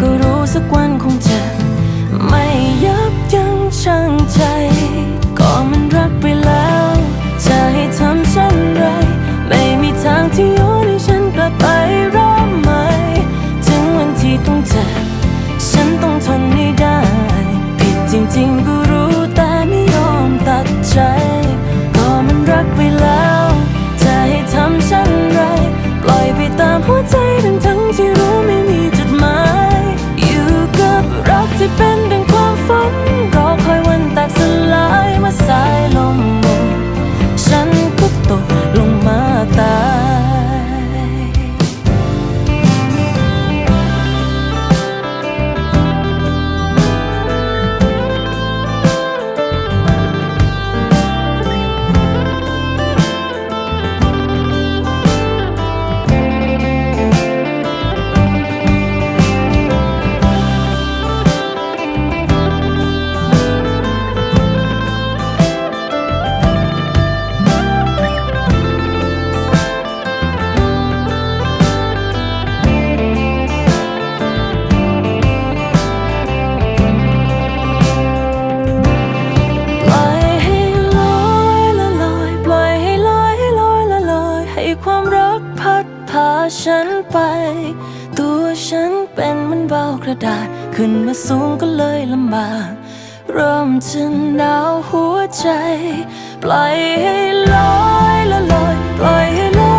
ก็รู้สักวันคงจะ ไม่ยับยั้งชั่งใจ ก็มันรักไปแล้ว จะให้ทำเช่นไร ไม่มีทางที่ย้อนให้ฉันกลับไปริ่มใหม่ถึงวันที่ต้องเจ็บฉันต้องทนให้ได้ ผิดจริงๆก็รู้แต่ไม่ยอมตัดใจ ก็มันรักไปแล้ว จะให้ทำเช่นไร ปล่อยไปตามหัวใจ ความรักพัดพาฉันไป ตัวฉันเป็นเหมันเบากระดาษ ขึ้นมาสูงก็เลยลำบาก เริ่มจะหนาวหัวใจ ปล่อยให้ลอยละลอยปล่อยให้